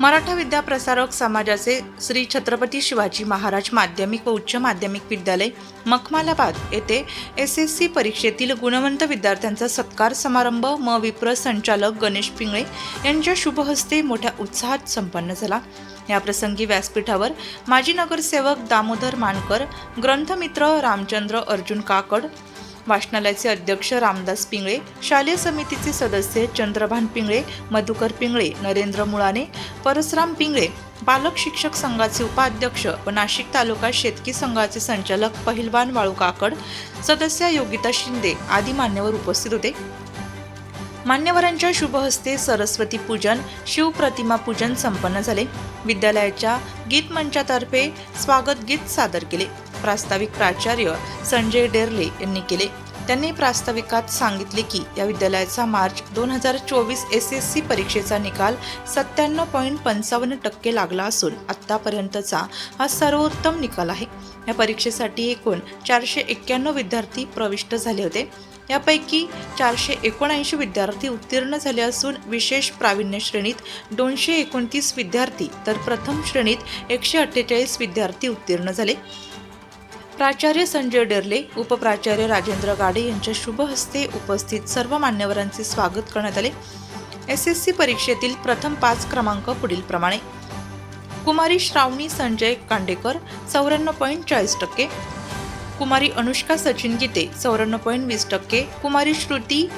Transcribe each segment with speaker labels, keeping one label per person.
Speaker 1: मराठा विद्याप्रसारक समाजाचे श्री छत्रपती शिवाजी महाराज माध्यमिक व उच्च माध्यमिक विद्यालय मखमालाबाद येथे एस एस सी परीक्षेतील गुणवंत विद्यार्थ्यांचा सत्कार समारंभ म विप्र संचालक गणेश पिंगळे यांच्या शुभहस्ते मोठ्या उत्साहात संपन्न झाला. याप्रसंगी व्यासपीठावर माजी नगरसेवक दामोदर मानकर ग्रंथमित्र रामचंद्र अर्जुन काकड वाचनालयाचे अध्यक्ष रामदास पिंगळे शालेय समितीचे सदस्य चंद्रभान पिंगळे मधुकर पिंगळे नरेंद्र मुळाने परसराम पिंगळे बालक शिक्षक संघाचे उपाध्यक्ष व नाशिक तालुका शेतकी संघाचे संचालक पहिलवान वाळू काकड सदस्य योगिता शिंदे आदी मान्यवर उपस्थित होते. मान्यवरांच्या शुभहस्ते सरस्वती पूजन शिवप्रतिमा पूजन संपन्न झाले. विद्यालयाच्या गीतमंचातर्फे स्वागत गीत सादर केले. प्रास्ताविक प्राचार्य संजय डेरले यांनी केले. त्यांनी प्रास्ताविकात सांगितले की या विद्यालयाचा मार्च दोन हजार चोवीस एस एस सी परीक्षेचा निकाल सत्त्याण्णव पॉईंट पंचावन्न टक्के लागला असून आत्तापर्यंतचा हा सर्वोत्तम निकाल आहे. या परीक्षेसाठी एकूण चारशे एक्क्याण्णव विद्यार्थी प्रविष्ट झाले होते. यापैकी चारशे एकोणऐंशी विद्यार्थी उत्तीर्ण झाले असून विशेष प्रावीण्य श्रेणीत दोनशे एकोणतीस विद्यार्थी तर प्रथम श्रेणीत एकशे अठ्ठेचाळीस विद्यार्थी उत्तीर्ण झाले. प्राचार्य संजय डेरले उपप्राचार्य राजेंद्र गाडे यांच्या शुभ हस्ते उपस्थित सर्व मान्यवरांचे स्वागत करण्यात आले. एस एस सी परीक्षेतील प्रथम पाच क्रमांक पुढीलप्रमाणे कुमारी श्रावणी संजय कांडेकर चौऱ्याण्णव पॉईंट चाळीस टक्के. कुमारी अनुष्का सचिन गीते चौऱ्याण्णव पॉईंट वीस टक्के. कुमारी श्रुती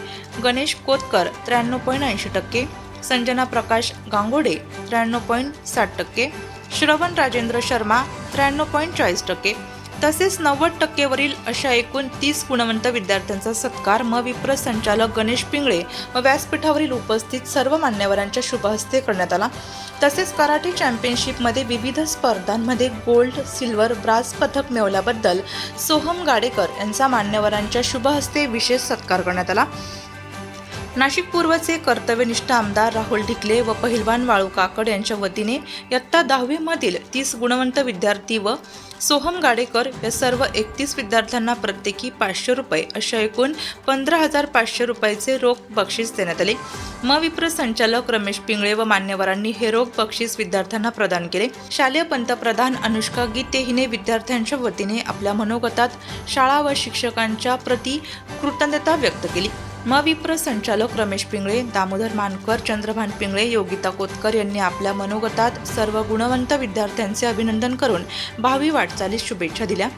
Speaker 1: गणेश कोतकर त्र्याण्णव पॉईंट ऐंशी टक्के. संजना प्रकाश गांगोडे त्र्याण्णव पॉईंट साठ टक्के. श्रवण राजेंद्र शर्मा त्र्याण्णव पॉईंट चाळीस टक्के. तसेच नव्वद टक्केवरील अशा एकूण तीस गुणवंत विद्यार्थ्यांचा सत्कार म विप्र संचालक गणेश पिंगळे व व्यासपीठावरील उपस्थित सर्व मान्यवरांच्या शुभहस्ते करण्यात आला. तसेच कराटे चॅम्पियनशिपमध्ये विविध स्पर्धांमध्ये गोल्ड सिल्वर ब्रास पथक मिळवल्याबद्दल सोहम गाडेकर यांचा मान्यवरांच्या शुभहस्ते विशेष सत्कार करण्यात आला. नाशिक पूर्वचे कर्तव्यनिष्ठ आमदार राहुल ढिकले व पहिलवान वाळू काकड यांच्या वतीने इयत्ता दहावीमधील तीस गुणवंत विद्यार्थी व सोहम गाडेकर या सर्व एकतीस विद्यार्थ्यांना प्रत्येकी पाचशे रुपये अशा एकूण पंधरा हजार पाचशे रुपयाचे रोख बक्षीस देण्यात आले. म विप्र संचालक रमेश पिंगळे व मान्यवरांनी हे रोख बक्षीस विद्यार्थ्यांना प्रदान केले. शालेय पंतप्रधान अनुष्का गीते हिने विद्यार्थ्यांच्या वतीने आपल्या मनोगतात शाळा व शिक्षकांच्या प्रती कृतज्ञता व्यक्त केली. मविप्र संचालक रमेश पिंगळे दामोदर मानकर चंद्रभान पिंगळे योगिता कोतकर यांनी आपल्या मनोगतात सर्व गुणवंत विद्यार्थ्यांचे अभिनंदन करून भावी वाटचालीस शुभेच्छा दिल्या.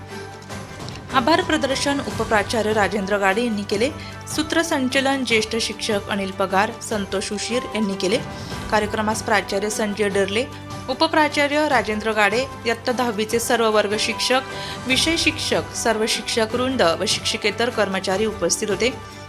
Speaker 1: आभार प्रदर्शन उपप्राचार्य राजेंद्र गाडे यांनी केले. सूत्रसंचलन ज्येष्ठ शिक्षक अनिल पगार संतोष उशीर यांनी केले. कार्यक्रमास प्राचार्य संजय डरले. उपप्राचार्य राजेंद्र गाडे इयत्ता दहावीचे सर्व वर्ग शिक्षक विषय शिक्षक सर्व शिक्षक वृंद व शिक्षकेतर कर्मचारी उपस्थित होते.